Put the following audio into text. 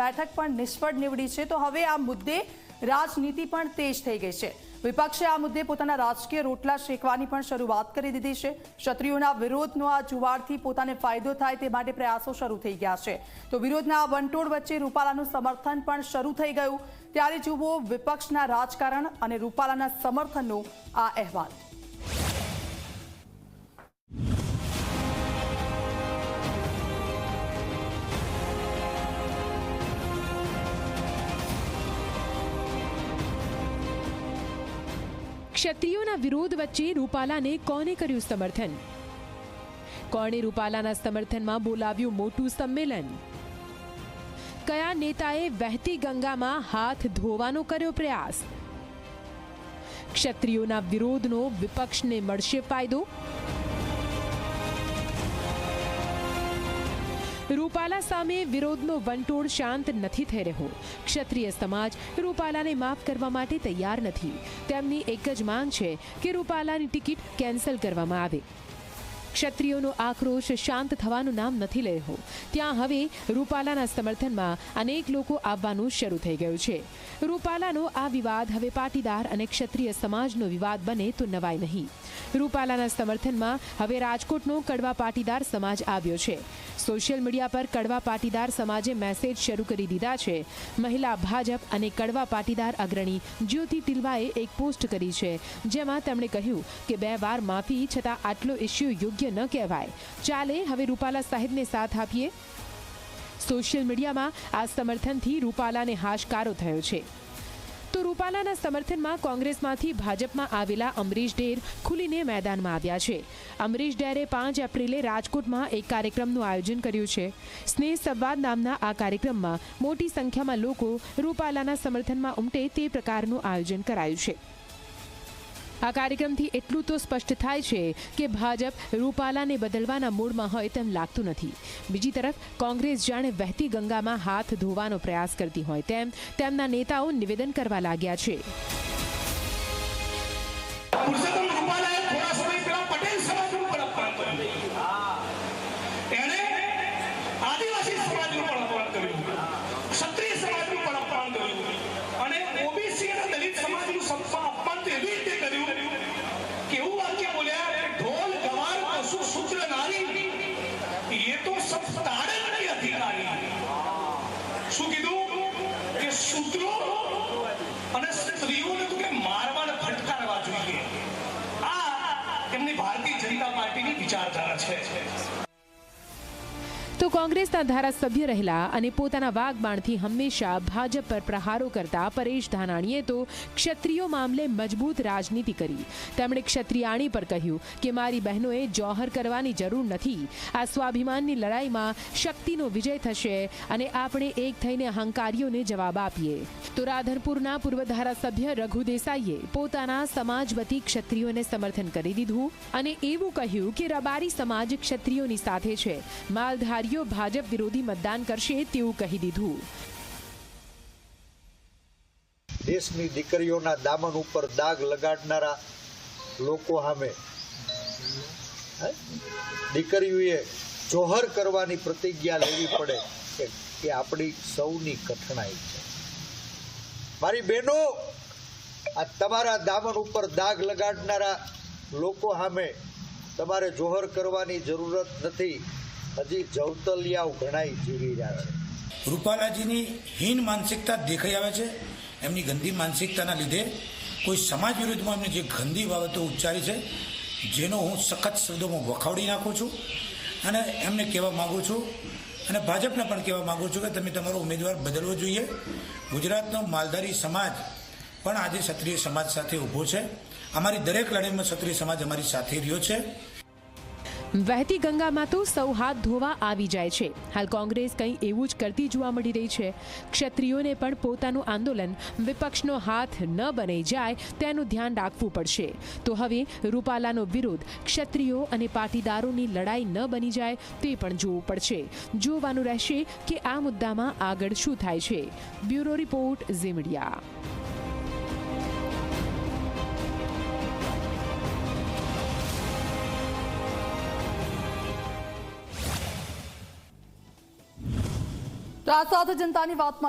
બેઠક પણ નિષ્ફળ નીવડી છે. તો હવે આ મુદ્દે રાજનીતિ પણ તેજ થઈ ગઈ છે. વિપક્ષે આ મુદ્દે પોતાના રાજકીય રોટલા શેકવાની પણ શરૂઆત કરી દીધી છે. ક્ષત્રિયોના વિરોધનો આ જુવાળથી પોતાને ફાયદો થાય તે માટે પ્રયાસો શરૂ થઈ ગયા છે. તો વિરોધના આ વંટોળ વચ્ચે રૂપાલાનું સમર્થન પણ શરૂ થઈ ગયું. ત્યારે જુઓ વિપક્ષના રાજકારણ અને રૂપાલાના સમર્થનનો આ અહેવાલ. ક્ષત્રિયોના વિરોધ વચ્ચે રૂપાલાને કોને કર્યું સમર્થન? કોણે રૂપાલાના સમર્થનમાં બોલાવ્યું મોટું સંમેલન? કયા નેતાએ વહેતી ગંગામાં હાથ ધોવાનો કર્યો પ્રયાસ? ક્ષત્રિયોના વિરોધનો વિપક્ષને મળશે ફાયદો? રૂપાલા સામે વિરોધનો વંટોળ શાંત નથી થઈ રહ્યો. ક્ષત્રિય સમાજ રૂપાલાને માફ કરવા માટે તૈયાર નથી. તેમની એક જ માંગ છે કે રૂપાલાની ટિકિટ કેન્સલ કરવામાં આવે. ક્ષત્રિયોનો આક્રોશ શાંત થવાનું નામ નથી લઈ રહ્યો ત્યાં હવે રૂપાલાના સમર્થનમાં અનેક લોકો આવવાનું શરૂ થઈ ગયું છે. રૂપાલાનો આ વિવાદ હવે પાટીદાર અને ક્ષત્રિય સમાજનો વિવાદ બને તો નવાય નહીં. રૂપાલાના સમર્થનમાં હવે રાજકોટનો કડવા પાટીદાર સમાજ આવ્યો છે. સોશિયલ મીડિયા પર કડવા પાટીદાર સમાજે મેસેજ શરૂ કરી દીધા છે. મહિલા ભાજપ અને કડવા પાટીદાર અગ્રણી જ્યોતિ ટિલવાએ એક પોસ્ટ કરી છે, જેમાં તેમણે કહ્યું કે બે વાર માફી છતાં આટલો ઇસ્યુ યોગ્ય ન કહેવાય. ચાલે, હવે રૂપાલા સાહેબને સાથ આપીએ? સોશિયલ મીડિયામાં આ સમર્થનથી રૂપાલાને હાશકારો થયો છે. તો રૂપાલાના સમર્થનમાં કોંગ્રેસમાંથી ભાજપમાં આવેલા અમરીશ ડેર ખુલીને મેદાનમાં આવ્યા છે. અમરીશ ડેરે પાંચ એપ્રિલે રાજકોટમાં એક કાર્યક્રમનું આયોજન કર્યું છે. સ્નેહ સંવાદ નામના આ કાર્યક્રમમાં મોટી સંખ્યામાં લોકો રૂપાલાના સમર્થનમાં ઉમટે તે પ્રકારનું આયોજન કરાયું છે. આ કાર્યક્રમથી એટલું તો સ્પષ્ટ થાય છે કે ભાજપ રૂપાલાને બદલવાના મૂડમાં હોય તેમ લાગતું નથી. બીજી તરફ, કોંગ્રેસ જાણે વહેતી ગંગામાં હાથ ધોવાનો પ્રયાસ કરતી હોય તેમ તેમના નેતાઓ નિવેદન કરવા લાગ્યા છે. ક્ષત્રિય સમાજનું પણ અપમાન કર્યું. અને ઓબીસી Titan-Transfer. તો કોંગ્રેસના ધારાસભ્ય રહેલા અને પોતાના વાગબાણથી હંમેશા ભાજપ પર પ્રહારો કરતા પરેશ ધાનાણીએ તો ક્ષત્રિયો મામલે મજબૂત રાજનીતિ કરી. તેમણે ક્ષત્રિયાણી પર કહ્યું કે મારી બહેનોએ જોહર કરવાની જરૂર નથી. આ સ્વાભિમાનની લડાઈમાં શક્તિનો વિજય થશે અને આપણે એક થઈને અહંકારીઓને જવાબ આપીએ. તો રાધનપુરના પૂર્વ ધારાસભ્ય રઘુ દેસાઈએ પોતાના સમાજ વતી ક્ષત્રિયોને સમર્થન કરી દીધું અને એવું કહ્યું કે રબારી સમાજ ક્ષત્રિયોની સાથે છે. માલધારીઓ ભાજપ વિરોધી મતદાન કરશે તેવું કહી દીધું. દેશની દીકરીઓના દામન ઉપર દાગ લગાડનારા લોકો સામે દીકરીઓએ જોહર કરવાની પ્રતિજ્ઞા લેવી પડે કે આપણી સૌની કઠણાઈ છે. મારી બહેનો, આ તમારા દામન ઉપર દાગ લગાડનારા લોકો સામે તમારે જોહર કરવાની જરૂરત નથી. હજી જવતલિયાઓ ઘણાય જીવી રહ્યા છે. રૂપાલાજીની હીન માનસિકતા દેખાઈ આવે છે. એમની ગંદી માનસિકતાના લીધે કોઈ સમાજ વિરુદ્ધમાં એમને જે ગંદી બાબતો ઉચ્ચારી છે, જેનો હું સખત શબ્દોમાં વખાવડી નાખું છું અને એમને કહેવા માગું છું અને ભાજપને પણ કહેવા માગું છું કે તમે તમારો ઉમેદવાર બદલવો જોઈએ. ગુજરાતનો માલધારી સમાજ પણ આજે ક્ષત્રિય સમાજ સાથે ઊભો છે. અમારી દરેક લડાઈમાં ક્ષત્રિય સમાજ અમારી સાથે રહ્યો છે. વહેતી ગંગામાં તો સૌ હાથ ધોવા આવી જાય છે. હાલ કોંગ્રેસ કંઈ એવું જ કરતી જોવા મળી રહી છે. ક્ષત્રિયોને પણ પોતાનું આંદોલન વિપક્ષનો હાથ ન બની જાય તેનું ધ્યાન રાખવું પડશે. તો હવે રૂપાલાનો વિરોધ ક્ષત્રિયો અને પાટીદારોની લડાઈ ન બની જાય તે પણ જોવું પડશે. જોવાનું રહેશે કે આ મુદ્દામાં આગળ શું થાય છે. બ્યુરો રિપોર્ટ ઝી તો આ જનતાની વાતમાં